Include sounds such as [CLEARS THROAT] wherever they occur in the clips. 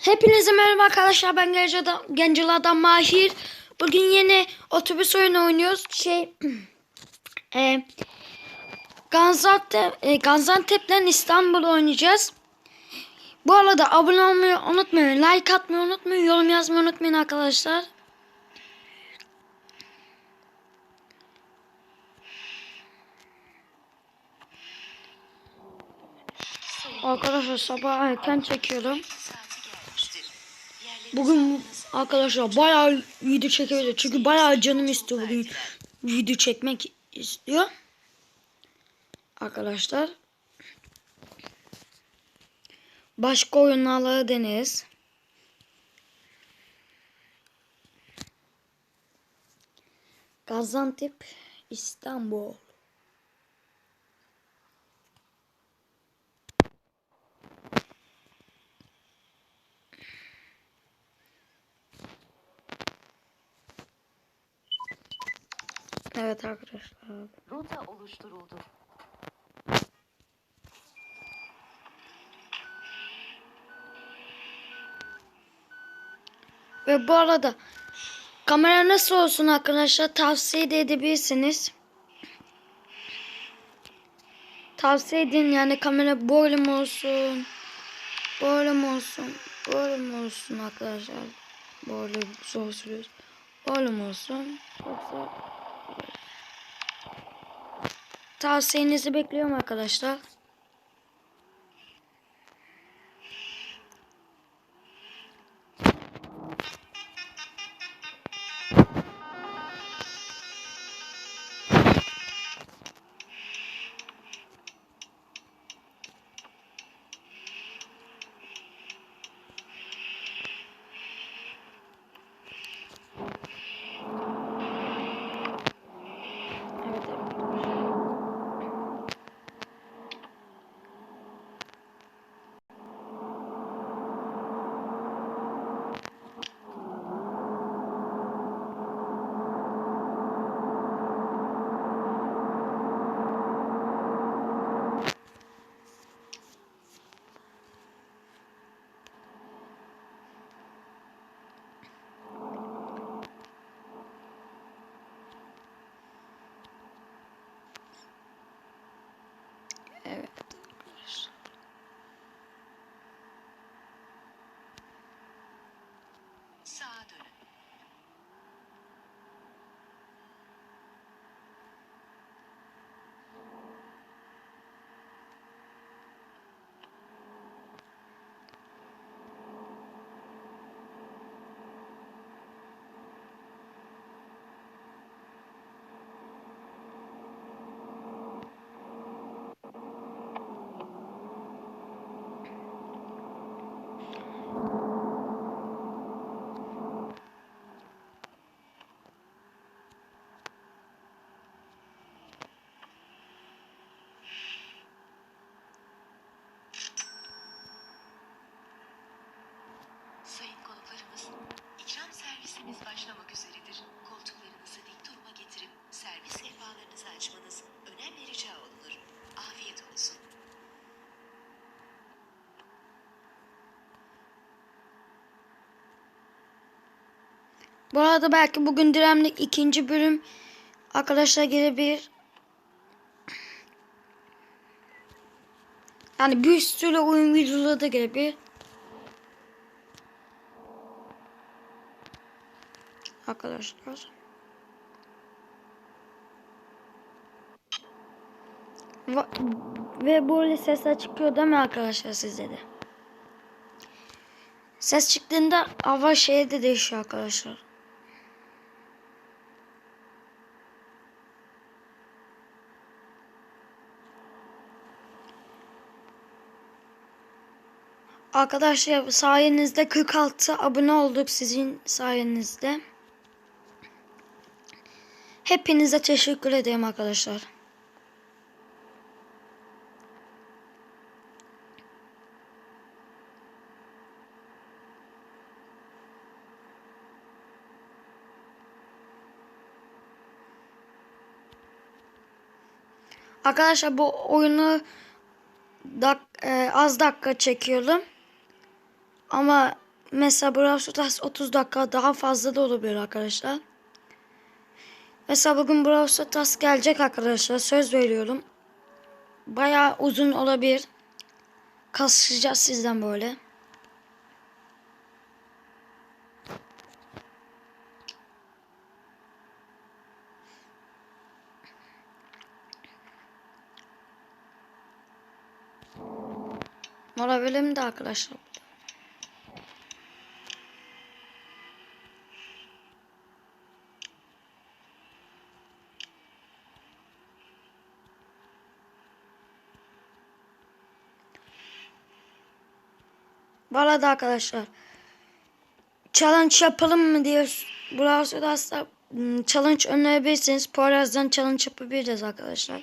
Hepinize merhaba arkadaşlar ben Gence'den, Gencela'dan Mahir. Bugün yeni otobüs oyunu oynuyoruz. Şey [CLEARS THROAT] e, Gaziantep, e, Gaziantep'ten İstanbul oynayacağız. Bu arada abone olmayı unutmayın. Like atmayı unutmayın. Yorum yazmayı unutmayın arkadaşlar. Arkadaşlar sabah erken çekiyorum. Bugün arkadaşlar bayağı video çekebiliriz. Çünkü bayağı canım istiyor bugün video çekmek istiyor. Arkadaşlar. Başka oyunlarla deneriz. Gaziantep, İstanbul. Evet arkadaşlar. Rota oluşturuldu. Ve bu arada kamera nasıl olsun arkadaşlar tavsiye de edebilirsiniz. Tavsiye edin yani kamera böyle mi olsun? Böyle mi olsun? Böyle mi olsun arkadaşlar? Böyle zor sürüyoruz. Böyle mi olsun? Yoksa Tavsiyenizi bekliyorum arkadaşlar. Bu arada belki bugün Diremlik ikinci bölüm arkadaşlar gelebilir. Yani bir sürü oyun videoları da gelebilir. Arkadaşlar. Ve böyle sesler çıkıyor değil mi arkadaşlar sizde de? Ses çıktığında hava şeye de değişiyor arkadaşlar. Arkadaşlar sayenizde 46 abone olduk sizin sayenizde. Hepinize teşekkür ederim arkadaşlar. Arkadaşlar bu oyunu dak, e, az dakika çekiyorum. Ama mesela Brawl Stars 30 dakika daha fazla da olabilir arkadaşlar. Mesela bugün Brawl Stars gelecek arkadaşlar. Söz veriyorum. Bayağı uzun olabilir. Kasacağız sizden böyle. Mola bölümü de arkadaşlar. Bu arada arkadaşlar challenge yapalım mı diye Brawl Stars'ta ım, challenge önerebilirsiniz. Poyraz'dan challenge yapabiliriz arkadaşlar.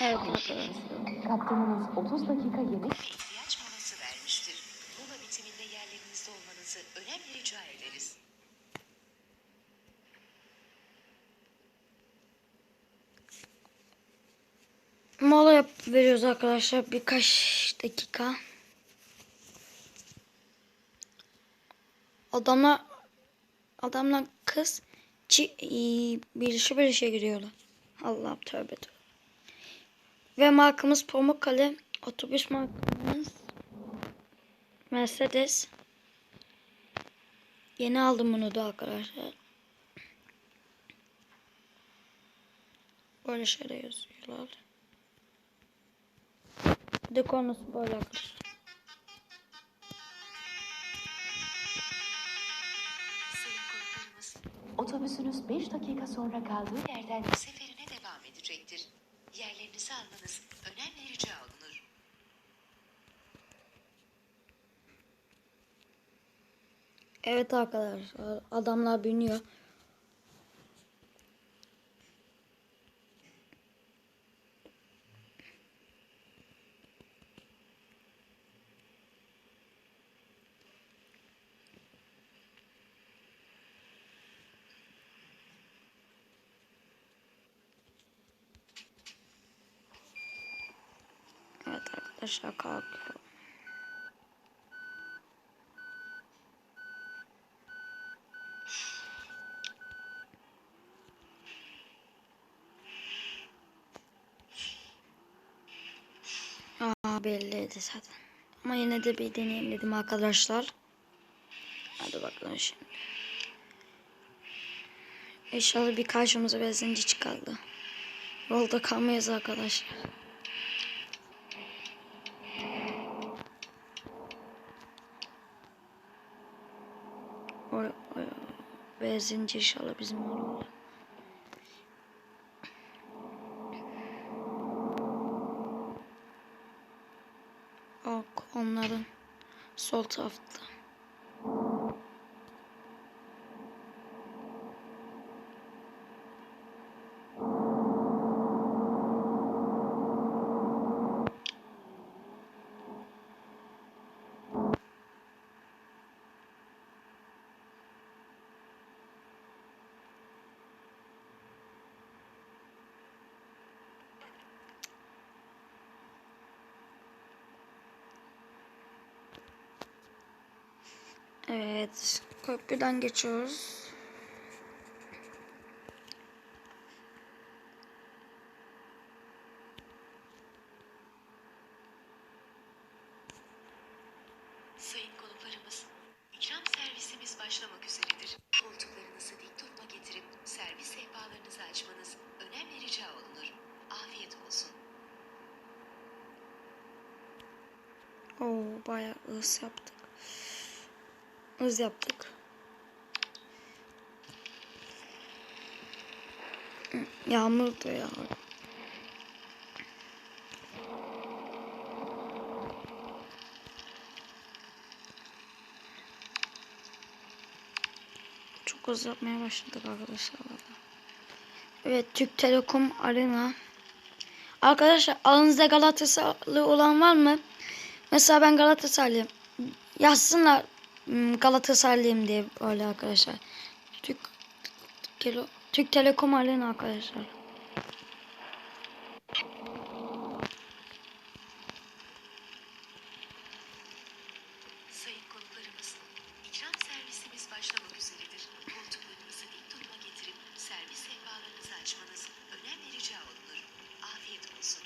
Evet arkadaşlar. Kaptanınız 30 dakika yemek ihtiyaç molası vermiştir. Mola bitiminde yerlerinizde olmanızı önemli rica ederiz. Mola yap veriyoruz arkadaşlar birkaç dakika. Adamlar adamlar kız çi, bir işe bir işe giriyorlar. Allah'ım tövbe tövbe. Ve markamız Pamukkale. Otobüs markamız Mercedes. Yeni aldım bunu da arkadaşlar. Böyle şeyler yazıyorlar. Bir de konusu böyle arkadaşlar. Otobüsünüz 5 dakika sonra kaldığı yerden seferine devam edecektir. Yerlerinizi almanız önemli rica olunur. Evet arkadaşlar adamlar biniyor. Evet arkadaşlar kalkıyor. Aa belliydi zaten. Ama yine de bir deneyeyim dedim arkadaşlar. Hadi bakalım şimdi. İnşallah bir karşımıza benzinci çıkardı. Yolda kalmayız arkadaşlar. O, o, benzinci inşallah bizim olur. Ok onların sol tarafta. Evet, köprüden geçiyoruz. Sayın konuklarımız, ikram servisimiz başlamak üzeredir. Koltuklarınızı dik duruma getirip servis sehpalarınızı açmanız önemli rica olunur. Afiyet olsun. Oo, bayağı ıs yaptık. Hız yaptık. Yağmur da yağıyor. Çok hızlı yapmaya başladık arkadaşlar. Evet Türk Telekom Arena. Arkadaşlar aranızda Galatasaraylı olan var mı? Mesela ben Galatasaraylıyım. Yazsınlar Galatasaraylıyım diye böyle arkadaşlar. Türk Türk Telekom Arena arkadaşlar. Sayın konuklarımız, ikram servisimiz başlamak üzeredir. Koltuklarınızı dik duruma getirip servis sehpalarınızı açmanız önemli rica olunur. Afiyet olsun.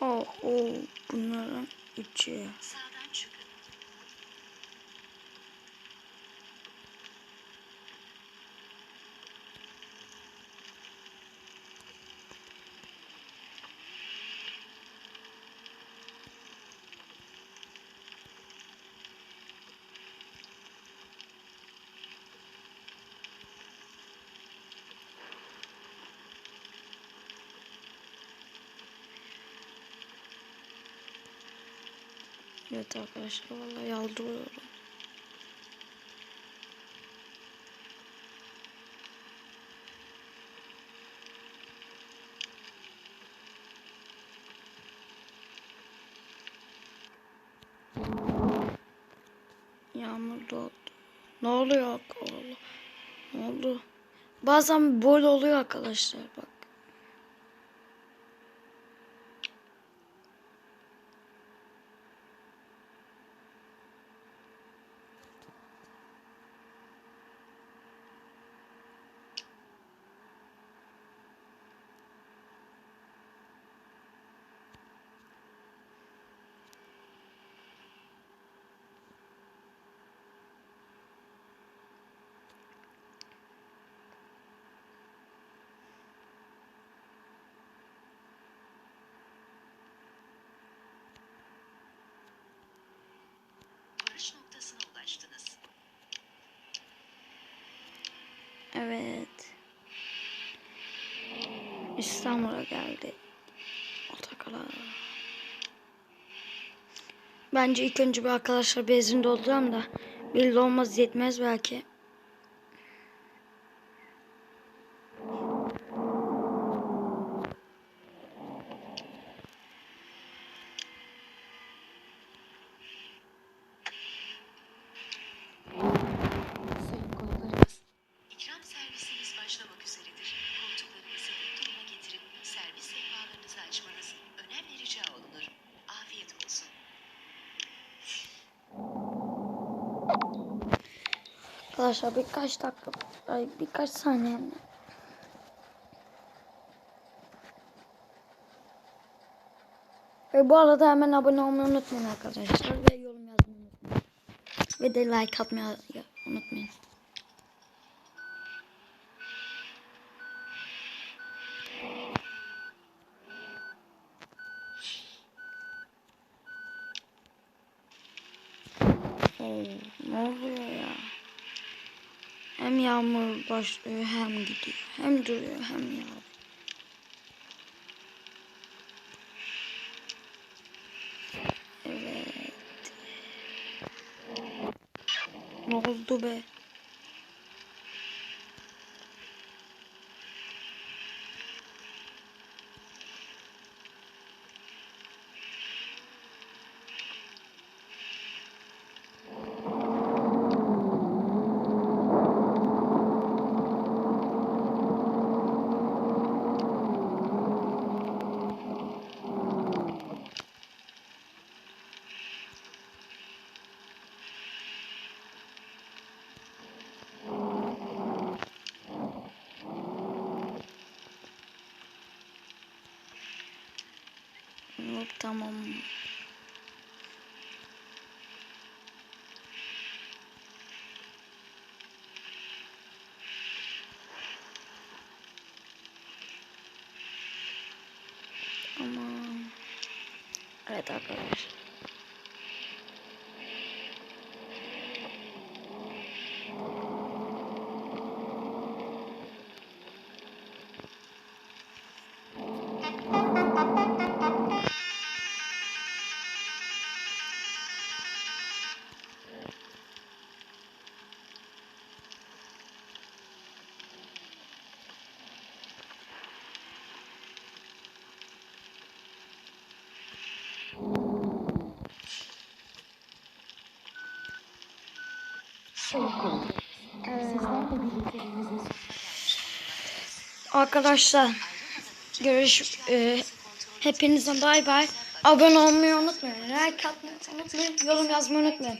Oh, oh bunların içi. Evet arkadaşlar vallahi yaldırıyorum. Yağmur doğdu. Ne oluyor? Ne oldu? Bazen böyle oluyor arkadaşlar bak. Evet. İstanbul'a geldi. Otokalar. Bence ilk önce bir arkadaşlar benzin dolduralım da belli olmaz yetmez belki. Sayın konuklarımız, İkram servisimiz başlamak üzeredir. Koltuklarınızı dik duruma getirip servis sehpalarınızı açmanız önemli rica olunur. Afiyet olsun. Arkadaşlar birkaç dakika, ay birkaç saniye. Ve bu arada hemen abone olmayı unutmayın arkadaşlar ve yorum yazmayı unutmayın. Ve de like atmayı unutmayın. Oo, ne oluyor ya? Hem yağmur başlıyor hem gidiyor. Hem duruyor hem yağıyor. Evet. Ne oldu be? Tamam. Tamam. Evet arkadaşlar. Sayın konuklarımız. Sizler de birlikteliğinizin sonuna Arkadaşlar görüş e, hepinize bay bay. Abone olmayı unutmayın. Like atmayı unutmayın. Yorum yazmayı unutmayın.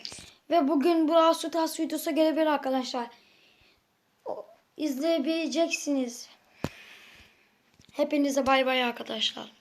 Ve bugün Brawl Stars videosu gelebilir arkadaşlar. İzleyebileceksiniz. Hepinize bay bay arkadaşlar.